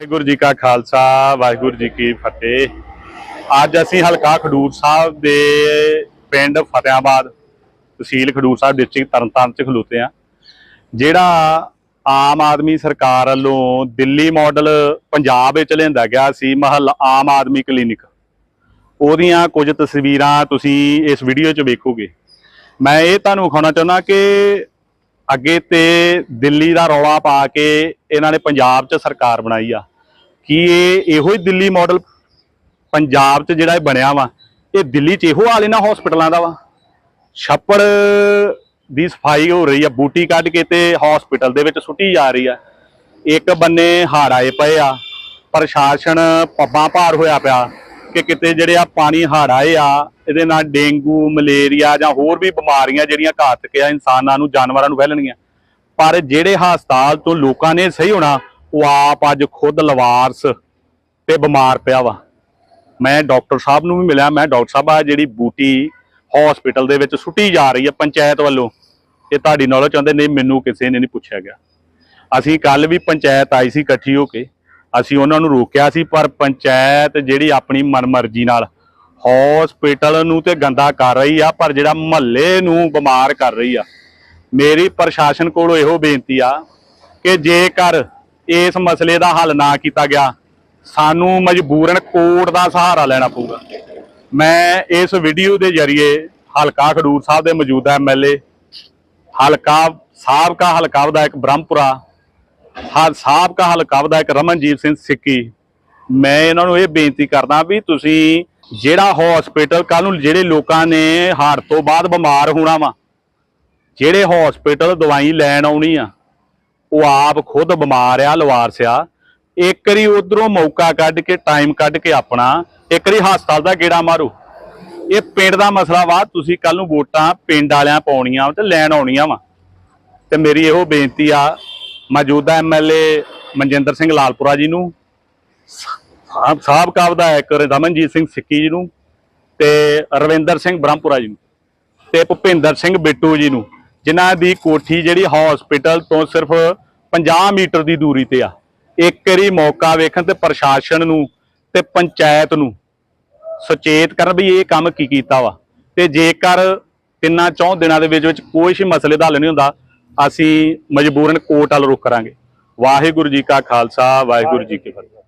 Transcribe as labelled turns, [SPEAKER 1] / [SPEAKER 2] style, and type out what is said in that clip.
[SPEAKER 1] ਵਾਹਿਗੁਰੂ ਜੀ ਕਾ ਖਾਲਸਾ, ਵਾਹਿਗੁਰੂ ਜੀ ਕੀ ਫਤਿਹ। ਅੱਜ ਅਸੀਂ ਹਲਕਾ ਖਡੂਰ ਸਾਹਿਬ ਦੇ ਪਿੰਡ ਫਤਿਆਬਾਦ ਤਹਿਸੀਲ ਖਡੂਰ ਸਾਹਿਬ ਡਿਸਟ੍ਰਿਕਟ ਤਰਨਤਾਰਨ ਚ ਖਲੋਤੇ ਆ ਜਿਹੜਾ ਆਮ ਆਦਮੀ ਸਰਕਾਰ ਵੱਲੋਂ ਦਿੱਲੀ ਮਾਡਲ ਪੰਜਾਬ ਵਿੱਚ ਲਿਆਂਦਾ ਗਿਆ ਸੀ ਮਹੱਲਾ ਆਮ ਆਦਮੀ ਕਲੀਨਿਕ ਉਹਦੀਆਂ ਕੁਝ ਤਸਵੀਰਾਂ ਤੁਸੀਂ ਇਸ ਵੀਡੀਓ 'ਚ ਵੇਖੋਗੇ। ਮੈਂ ਇਹ ਤੁਹਾਨੂੰ ਵਿਖਾਉਣਾ ਚਾਹੁੰਦਾ ਕਿ ਅੱਗੇ ਤੇ ਦਿੱਲੀ ਦਾ ਰੌਲਾ ਪਾ ਕੇ ਇਹਨਾਂ ਨੇ ਪੰਜਾਬ 'ਚ ਸਰਕਾਰ ਬਣਾਈ ਆ। ਕੀ ਇਹ ਇਹੋ ਹੀ ਦਿੱਲੀ ਮਾਡਲ ਪੰਜਾਬ 'ਚ ਜਿਹੜਾ ਇਹ ਬਣਿਆ ਵਾ, ਇਹ ਦਿੱਲੀ 'ਚ ਇਹੋ ਹਾਲ ਇਹਨਾਂ ਹਸਪੀਟਲਾਂ ਦਾ ਵਾ? ਛੱਪੜ ਦੀ ਸਫ਼ਾਈ ਹੋ ਰਹੀ ਆ, ਬੂਟੀ ਕੱਢ ਕੇ ਤੇ ਹਸਪੀਟਲ ਦੇ ਵਿੱਚ ਸੁੱਟੀ ਜਾ ਰਹੀ ਆ। ਇੱਕ ਬੰਨੇ ਹੜ੍ਹ ਆਏ ਪਏ ਆ, ਪ੍ਰਸ਼ਾਸਨ ਪੱਬਾਂ ਭਾਰ ਹੋਇਆ ਪਿਆ। ਕਿ ਕਿਤੇ ਜਿਹੜੇ ਆ ਪਾਣੀ ਹੜ੍ਹ ਆਏ ਆ, ਇਹਦੇ ਨਾਲ ਡੇਂਗੂ, ਮਲੇਰੀਆ ਜਾਂ ਹੋਰ ਵੀ ਬਿਮਾਰੀਆਂ ਜਿਹੜੀਆਂ ਘਾਤਕ ਆ, ਇਨਸਾਨਾਂ ਨੂੰ, ਜਾਨਵਰਾਂ ਨੂੰ ਫੈਲਣਗੀਆਂ ਪਰ ਜਿਹੜੇ ਹਸਪਤਾਲ ਤੋਂ ਲੋਕਾਂ ਨੇ ਸਹੀ ਹੋਣਾ, ਉਹ ਆਪ ਅੱਜ ਖੁਦ ਲਵਾਰਸ ਤੇ ਬਿਮਾਰ ਪਿਆ ਵਾ। ਮੈਂ ਡਾਕਟਰ ਸਾਹਿਬ ਨੂੰ ਵੀ ਮਿਲਿਆ, ਮੈਂ ਡਾਕਟਰ ਸਾਹਿਬ ਆ ਜਿਹੜੀ ਬੂਟੀ ਹਸਪੀਟਲ ਦੇ ਵਿੱਚ ਸੁੱਟੀ ਜਾ ਰਹੀ ਹੈ ਪੰਚਾਇਤ ਵੱਲੋਂ। ਇਹ ਤੁਹਾਡੀ ਨੌਲੇਜ ਚਾਹੁੰਦੇ ਨਹੀਂ ਮੈਨੂੰ ਕਿਸੇ ਨੇ ਨਹੀਂ ਪੁੱਛਿਆ ਗਿਆ। ਅਸੀਂ ਕੱਲ ਵੀ ਪੰਚਾਇਤ ਆਈ ਸੀ ਇਕੱਠੀ ਹੋ ਕੇ। ਅਸੀਂ ਉਹਨਾਂ ਨੂੰ ਰੋਕਿਆ ਸੀ, ਪਰ ਪੰਚਾਇਤ ਜਿਹੜੀ ਆਪਣੀ ਮਨਮਰਜ਼ੀ ਨਾਲ ਹਸਪੀਟਲ ਨੂੰ ਤੇ ਗੰਦਾ ਕਰ ਰਹੀ ਆ, ਪਰ ਜਿਹੜਾ ਮਹੱਲੇ ਨੂੰ ਬਿਮਾਰ ਕਰ ਰਹੀ ਆ। ਮੇਰੀ ਪ੍ਰਸ਼ਾਸਨ ਕੋਲੋਂ ਇਹੋ ਬੇਨਤੀ ਆ ਕਿ ਜੇਕਰ ਇਸ ਮਸਲੇ ਦਾ ਹੱਲ ਨਾ ਕੀਤਾ ਗਿਆ, ਸਾਨੂੰ ਮਜਬੂਰਨ ਕੋਰਟ ਦਾ ਸਹਾਰਾ ਲੈਣਾ ਪਊਗਾ। ਮੈਂ ਇਸ ਵੀਡੀਓ ਦੇ ਜ਼ਰੀਏ ਹਲਕਾ ਖਡੂਰ ਸਾਹਿਬ ਦੇ ਮੌਜੂਦਾ ਐਮਐਲਏ ਹਲਕਾ ਸਾਬਕਾ ਹਲਕਾ ਵਿਧਾਇਕ ਬ੍ਰਹਮਪੁਰਾ ਹਾਂ ਸਾਬਕਾ ਹਲਕਾ ਵਿਧਾਇਕ ਰਮਨਜੀਤ ਸਿੰਘ ਸਿੱਕੀ। ਮੈਂ ਇਹਨਾਂ ਨੂੰ ਇਹ ਬੇਨਤੀ ਕਰਦਾ ਵੀ ਤੁਸੀਂ ਜਿਹੜਾ ਹਸਪੀਟਲ ਕੱਲ ਨੂੰ ਜਿਹੜੇ ਲੋਕਾਂ ਨੇ ਹਾਰਟ ਤੋਂ ਬਾਅਦ ਬਿਮਾਰ ਹੋਣਾ ਵਾ, ਜਿਹੜੇ ਹਸਪੀਟਲ ਦਵਾਈ ਲੈਣ ਆਉਣੀ ਆ, ਉਹ ਆਪ ਖੁਦ ਬਿਮਾਰ ਆ, ਲਵਾਰਸ ਆ, ਇੱਕ ਵਾਰੀ ਉਧਰੋਂ ਮੌਕਾ ਕੱਢ ਕੇ ਟਾਈਮ ਕੱਢ ਕੇ ਆਪਣਾ, ਇੱਕ ਵਾਰੀ ਹਸਪਤਾਲ ਦਾ ਗੇੜਾ ਮਾਰੋ। ਇਹ ਪਿੰਡ ਦਾ ਮਸਲਾ ਵਾ, ਤੁਸੀਂ ਕੱਲ ਨੂੰ ਵੋਟਾਂ ਪਿੰਡ ਵਾਲਿਆਂ ਪਾਉਣੀਆਂ ਤੇ ਲੈਣ ਆਉਣੀਆਂ ਵਾ। ਤੇ ਮੇਰੀ ਇਹੋ ਬੇਨਤੀ ਆ ਮੌਜੂਦਾ ਐਮਐਲਏ ਮਨਜਿੰਦਰ ਸਿੰਘ ਲਾਲਪੁਰਾ ਜੀ ਨੂੰ ਸਾਬਕਾ ਵਿਧਾਇਕ ਰਮਨਜੀਤ ਸਿੰਘ ਸਿੱਕੀ ਜੀ ਨੂੰ ਤੇ ਰਵਿੰਦਰ ਸਿੰਘ ਬ੍ਰਹਮਪੁਰਾ ਜੀ ਨੂੰ ਤੇ ਭੁਪਿੰਦਰ ਸਿੰਘ ਬਿੱਟੂ ਜੀ ਨੂੰ, ਜਿਨ੍ਹਾਂ ਦੀ ਕੋਠੀ ਜਿਹੜੀ ਹਸਪੀਟਲ ਤੋਂ ਸਿਰਫ 50 ਮੀਟਰ ਦੀ ਦੂਰੀ ਤੇ ਆ। ਇੱਕ ਵਾਰੀ ਮੌਕਾ ਵੇਖਣ ਤੇ ਪ੍ਰਸ਼ਾਸਨ ਨੂੰ ਤੇ ਪੰਚਾਇਤ ਨੂੰ ਸੁਚੇਤ ਕਰਨ ਵੀ ਇਹ ਕੰਮ ਕੀ ਕੀਤਾ ਵਾ। ਤੇ ਜੇਕਰ ਤਿੰਨਾਂ ਚੌਂ ਦਿਨਾਂ ਦੇ ਵਿੱਚ ਵਿੱਚ ਕੋਈ ਮਸਲੇ ਦਾ ਹੱਲ ਨਹੀਂ ਹੁੰਦਾ ਅਸੀਂ ਮਜਬੂਰਨ ਕੋਰਟ ਵੱਲ ਰੁਖ ਕਰਾਂਗੇ। ਵਾਹਿਗੁਰੂ ਜੀ ਕਾ ਖਾਲਸਾ ਵਾਹਿਗੁਰੂ ਜੀ ਕੀ ਫਤਿਹ।